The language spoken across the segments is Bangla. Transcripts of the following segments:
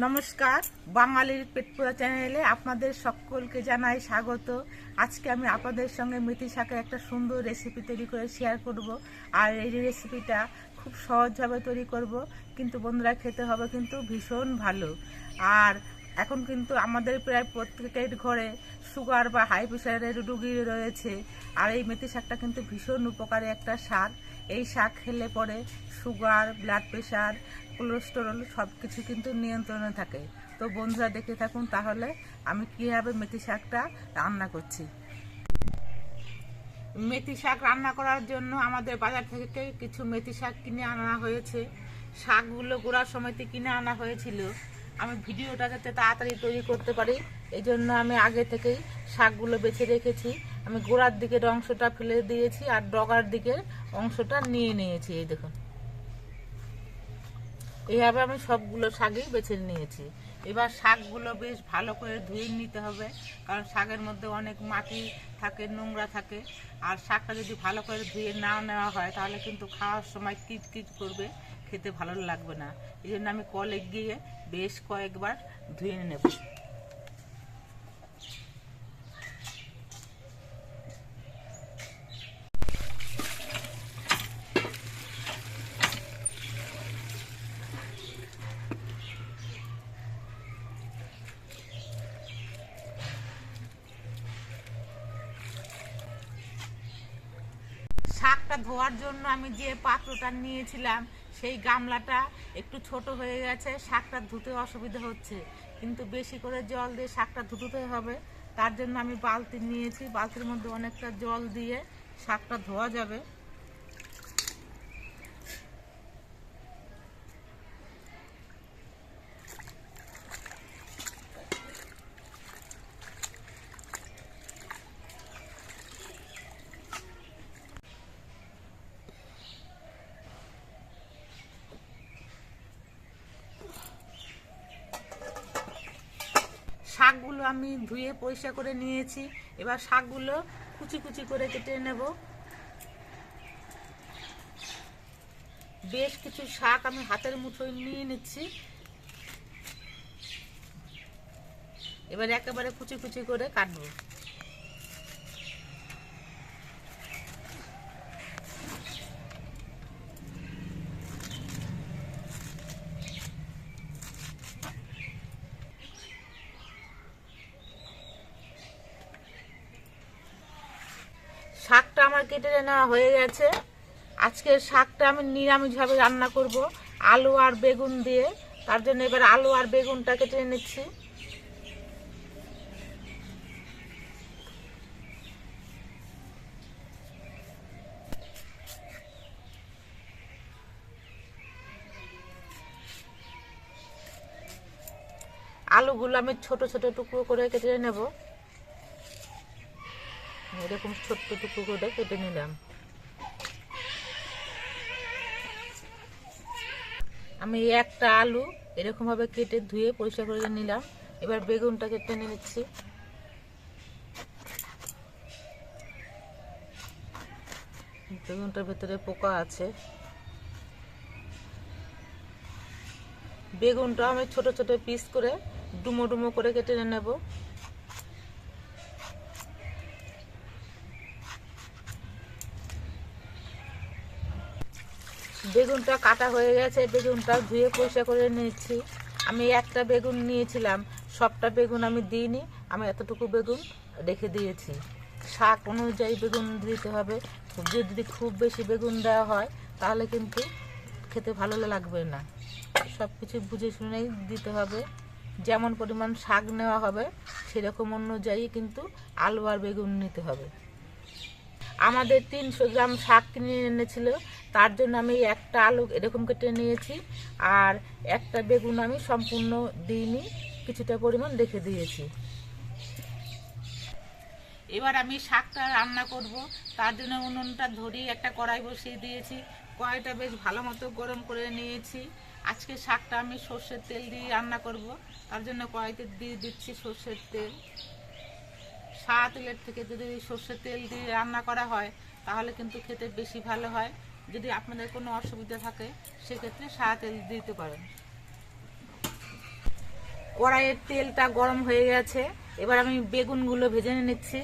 নমস্কার, বাঙালির পেটপুরা চ্যানেলে আপনাদের সকলকে জানাই স্বাগত। আজকে আমি আপনাদের সঙ্গে মেথি শাকের একটা সুন্দর রেসিপি তৈরি করে শেয়ার করব। আর এই রেসিপিটা খুব সহজভাবে তৈরি করব, কিন্তু বন্ধুরা খেতে হবে কিন্তু ভীষণ ভালো। আর এখন কিন্তু আমাদের প্রায় প্রত্যেকের ঘরে সুগার বা হাই প্রেশারের রুগী রয়েছে। আর এই মেথি শাকটা কিন্তু ভীষণ উপকারী একটা শাক। এই শাক খেলে পরে সুগার ব্লাড প্রেশার কোলেস্টেরল সব কিছু কিন্তু নিয়ন্ত্রণে থাকে। তো বন্ধুরা দেখে থাকুন তাহলে আমি কীভাবে মেথি শাকটা রান্না করছি। মেথি শাক রান্না করার জন্য আমাদের বাজার থেকে কিছু মেথি শাক কিনে আনা হয়েছে। শাকগুলো গোড়ার সময়তে কিনে আনা হয়েছিল। আমি ভিডিওটা যাতে তাড়াতাড়ি তৈরি করতে পারি এই জন্য আমি আগে থেকেই শাকগুলো বেছে রেখেছি। আমি গোড়ার দিকের অংশটা ফেলে দিয়েছি আর ডগার দিকের অংশটা নিয়ে নিয়েছি, এই দেখুন। এইভাবে আমি সবগুলো শাকই বেছে নিয়েছি। এবার শাকগুলো বেশ ভালো করে ধুয়ে নিতে হবে, কারণ শাকের মধ্যে অনেক মাটি থাকে, নোংরা থাকে। আর শাকটা যদি ভালো করে ধুয়ে না নেওয়া হয়, তাহলে কিন্তু খাওয়ার সময় কিট কিট করবে, খেতে ভালো লাগবে না। এই জন্য আমি কলে গিয়ে বেশ কয়েকবার ধুয়ে নেব। শাকটা ধোয়ার জন্য আমি যে পাত্রটা নিয়েছিলাম সেই গামলাটা একটু ছোট হয়ে গেছে, শাকটা ধুতে অসুবিধা হচ্ছে। কিন্তু বেশি করে জল দিয়ে শাকটা ধুতে হবে। তার জন্য আমি বালতি নিয়েছি। বালতির মধ্যে অনেকটা জল দিয়ে শাকটা ধোয়া যাবে শাকগুলো আমি ধুয়ে পরিষ্কার করে নিয়েছি। এবার শাকগুলো কুচি কুচি করে কেটে নেব। বেশ কিছু শাক আমি হাতের মুঠোয় নিয়ে নিচ্ছি। এবার একেবারে কুচি কুচি করে কাটবো শাকটা আমার কেটে নেওয়া হয়ে গেছে। আজকের শাকটা আমি নিরামিষভাবে রান্না করব, আলু আর বেগুন দিয়ে। তার জন্য এবার আলু আর বেগুনটা কেটে নিচ্ছি আলুগুলো আমি ছোট ছোট টুকরো করে কেটে নেব। এরকম ছোট্ট টুকরো করে কেটে নিলাম। আমি একটা আলু এরকম ভাবে কেটে ধুয়ে পরিষ্কার করে নিলাম। এবার বেগুনটা কেটে নিচ্ছি। বেগুনটার ভেতরে পোকা আছে। বেগুনটা আমি ছোট ছোট পিস করে ডুমো ডুমো করে কেটে নেব। বেগুনটা কাটা হয়ে গেছে বেগুনটা ধুয়ে পরিষ্কার করে নিয়েছি আমি একটা বেগুন নিয়েছিলাম, সবটা বেগুন আমি দিইনি, আমি এতটুকু বেগুন রেখে দিয়েছি। শাক অনুযায়ী বেগুন দিতে হবে যদি খুব বেশি বেগুন দেওয়া হয়, তাহলে কিন্তু খেতে ভালো লাগবে না। সব কিছু বুঝে শুনেই দিতে হবে। যেমন পরিমাণ শাক নেওয়া হবে, সেরকম অনুযায়ী কিন্তু আলু আর বেগুন নিতে হবে। আমাদের তিনশো গ্রাম শাক কিনে এনেছিল তার জন্য আমি একটা আলু এরকম কেটে নিয়েছি, আর একটা বেগুন আমি সম্পূর্ণ দিইনি, কিছুটা পরিমাণ রেখে দিয়েছি। এবার আমি শাকটা রান্না করব। তার জন্য উনুনটা ধরিয়ে একটা কড়াই বসিয়ে দিয়েছি। কড়াইটা বেশ ভালো মতো গরম করে নিয়েছি। আজকে শাকটা আমি সর্ষের তেল দিয়ে রান্না করব। তার জন্য কড়াইতে দিয়ে দিচ্ছি সর্ষের তেল। সাদা তেলের থেকে যদি সর্ষের তেল দিয়ে রান্না করা হয়, তাহলে কিন্তু খেতে বেশি ভালো হয়। যদি আপনাদের কোনো অসুবিধা থাকে, সেক্ষেত্রে সাদা তেল দিতে পারেন। কড়াইয়ের তেলটা গরম হয়ে গেছে। এবার আমি বেগুনগুলো ভেজে নিচ্ছি।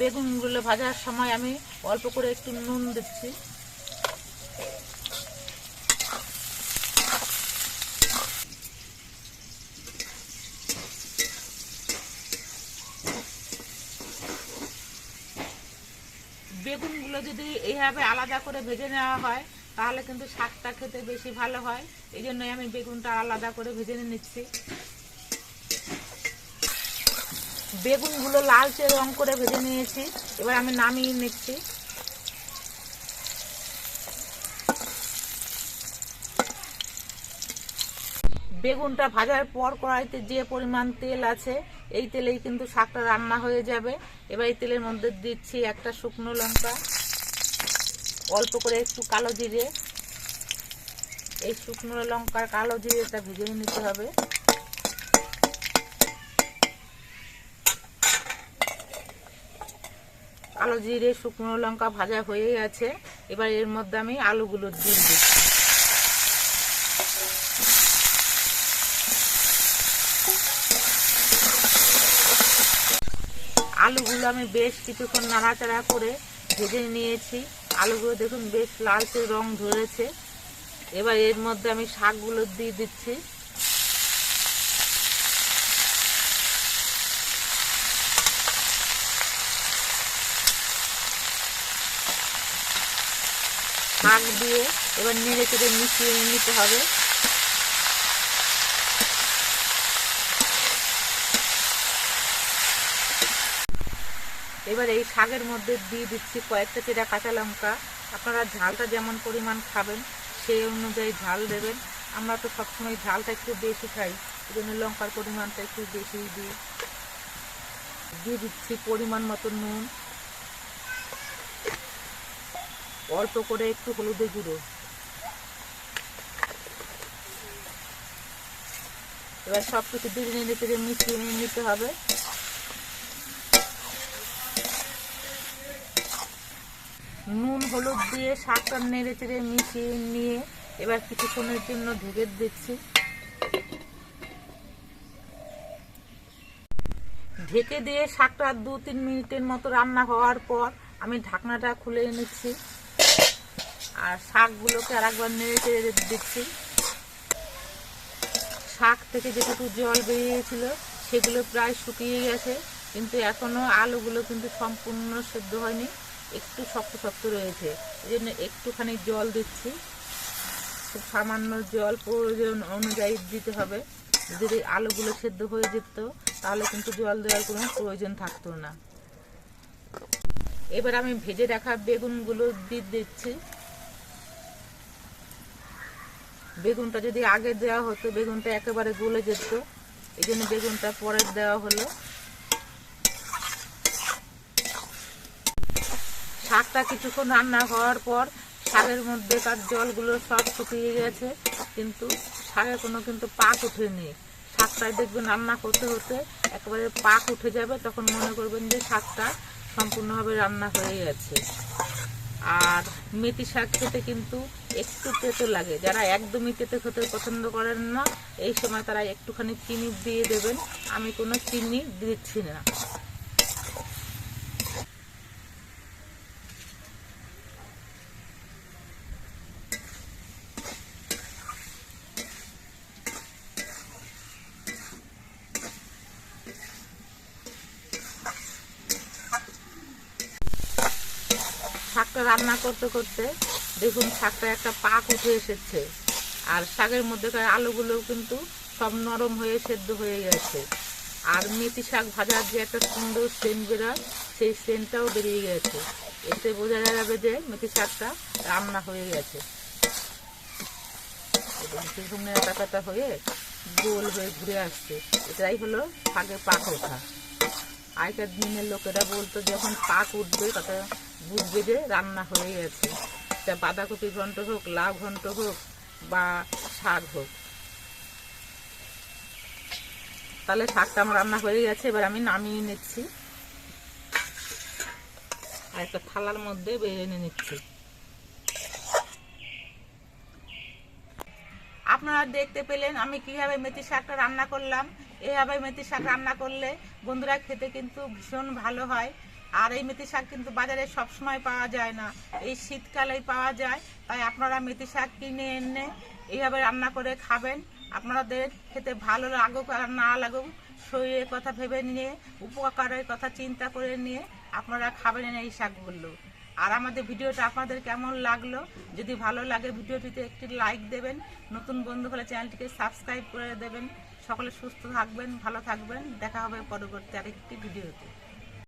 বেগুনগুলো ভাজার সময় আমি অল্প করে একটু নুন দিচ্ছি। বেগুনগুলো যদি এইভাবে আলাদা করে ভেজে নেওয়া হয়, তাহলে কিন্তু শাকটা খেতে বেশি ভালো হয়। এই জন্যই আমি বেগুনটা আলাদা করে ভেজে নিচ্ছি। বেগুনগুলো লালচে রং করে ভেজে নিয়েছি। এবার আমি নামিয়ে নিচ্ছি। বেগুনটা ভাজার পর কড়াইতে যে পরিমাণ তেল আছে, এই তেলেই কিন্তু শাকটা রান্না হয়ে যাবে। এবার এই তেলের মধ্যে দিচ্ছি একটা শুকনো লঙ্কা। অল্প করে একটু কালো জিরে, এই শুকনো লঙ্কার কালো জিরেটা ভেজে নিতে হবে। কালো জিরে, শুকনো লঙ্কা ভাজা হয়ে গেছে এবার এর মধ্যে আমি আলুগুলো দিয়ে দিচ্ছি। আলুগুলো আমি বেশ কিছুক্ষণ নাড়াচাড়া করে ভেজে নিয়েছি। আলুগুলো দেখুন বেশ লালচে রং ধরেছে। এবার এর মধ্যে আমি শাকগুলো দিয়ে দিচ্ছি। শাক দিয়ে এবার নেড়ে চেড়ে মিশিয়ে নিতে হবে। এবার এই শাকের মধ্যে দিয়ে দিচ্ছি কয়েকটা চেরা কাঁচা লঙ্কা। আপনারা ঝালটা যেমন পরিমাণ খাবেন, সেই অনুযায়ী ঝাল দেবেন। আমরা তো সবসময় ঝালটা একটু বেশি খাই এই জন্য লঙ্কার পরিমাণটা একটু বেশি দিই দিয়ে দিচ্ছি পরিমাণ মতো নুন। অল্প করে একটু হলুদের গুঁড়ো। এবার সব কিছু দিয়ে চেড়ে মিশিয়ে নিতে হবে। নুন, হলুদ দিয়ে শাকটা নেড়ে চেড়ে মিশিয়ে নিয়ে এবার কিছুক্ষণের জন্য ঢেকে দিচ্ছি। ঢেকে দিয়ে শাকটা দু তিন মিনিটের মতো রান্না হওয়ার পর আমি ঢাকনাটা খুলে নিচ্ছি আর শাকগুলোকে আর একবার নেড়ে চেড়ে দিচ্ছি। শাক থেকে যেটুকু জল বেরিয়েছিল সেগুলো প্রায় শুকিয়ে গেছে, কিন্তু এখনও আলুগুলো কিন্তু সম্পূর্ণ সেদ্ধ হয়নি। একটু শক্ত শক্ত রয়েছে। এই জন্য একটুখানি জল দিচ্ছি। খুব সামান্য জল প্রয়োজন অনুযায়ী দিতে হবে। যদি আলুগুলো সেদ্ধ হয়ে যেত, তাহলে কিন্তু জল দেওয়ার কোনো প্রয়োজন থাকতো না। এবার আমি ভেজে রাখা বেগুনগুলো দিয়ে দিচ্ছি। বেগুনটা যদি আগে দেওয়া হতো, বেগুনটা একেবারে গলে যেত। এই জন্য বেগুনটা পরে দেওয়া হলো। শাকটা কিছুক্ষণ রান্না হওয়ার পর শাকের মধ্যে তার জলগুলো সব শুকিয়ে গেছে, কিন্তু শাকের কোনো কিন্তু পাক উঠেনি শাকটায় দেখবেন রান্না করতে হতে একেবারে পাক উঠে যাবে, তখন মনে করবেন যে শাকটা সম্পূর্ণভাবে রান্না হয়ে গেছে। আর মেথি শাক খেতে কিন্তু একটু তেতো লাগে। যারা একদমই তেতো খেতে পছন্দ করেন না, এই সময় তারা একটুখানি চিনি দিয়ে দেবেন। আমি কোনো চিনি দিচ্ছি না। শাকটা রান্না করতে করতে দেখুন শাকটা একটা পাক উঠে এসেছে। আর শাকের মধ্যেকার আলুগুলো কিন্তু সব নরম হয়ে সেদ্ধ হয়ে গেছে। আর মেথি শাক ভাজার যে একটা সুন্দর সেন্ট বেরোয় সেই সেন্টটাও বেরিয়ে গেছে। এতে বোঝা যাবে যে মেথি শাকটা রান্না হয়ে গেছে। শুকনো পাতা হয়ে গোল হয়ে ঘুরে আসছে। এটাই হলো শাকের পাক ওঠা। আগেকার দিনের লোকেরা বলতো, যখন পাক উঠবে তাতে বুঝবে যে রান্না হয়ে গেছে। তা বাঁধাকপি ঘন্ট হোক, লাউ ঘন্ট হোক বা শাক হোক। তাহলে শাকটা আমার রান্না হয়ে গেছে, এবার আমি নামিয়ে নিচ্ছি। আর একটা থালার মধ্যে বেড়ে এনে নিচ্ছি। আপনারা দেখতে পেলেন আমি কীভাবে মেথি শাকটা রান্না করলাম। এইভাবে মেথি শাক রান্না করলে বন্ধুরা খেতে কিন্তু ভীষণ ভালো হয়। আর এই মেথি শাক কিন্তু বাজারে সব সময় পাওয়া যায় না। এই শীতকালেই পাওয়া যায়, তাই আপনারা মেথি শাক কিনে এনে এইভাবে রান্না করে খাবেন। আপনাদের খেতে ভালো লাগুক আর না লাগুক, শরীরের কথা ভেবে নিয়ে, উপকারের কথা চিন্তা করে নিয়ে আপনারা খাবেন এই শাকগুলো। আর আমাদের ভিডিওটা আপনাদের কেমন লাগল? যদি ভালো লাগে ভিডিওটিতে একটি লাইক দেবেন, নতুন বন্ধু হলে চ্যানেলটিকে সাবস্ক্রাইব করে দেবেন। সকলে সুস্থ থাকবেন, ভালো থাকবেন। দেখা হবে পরবর্তী আরেকটি ভিডিওতে।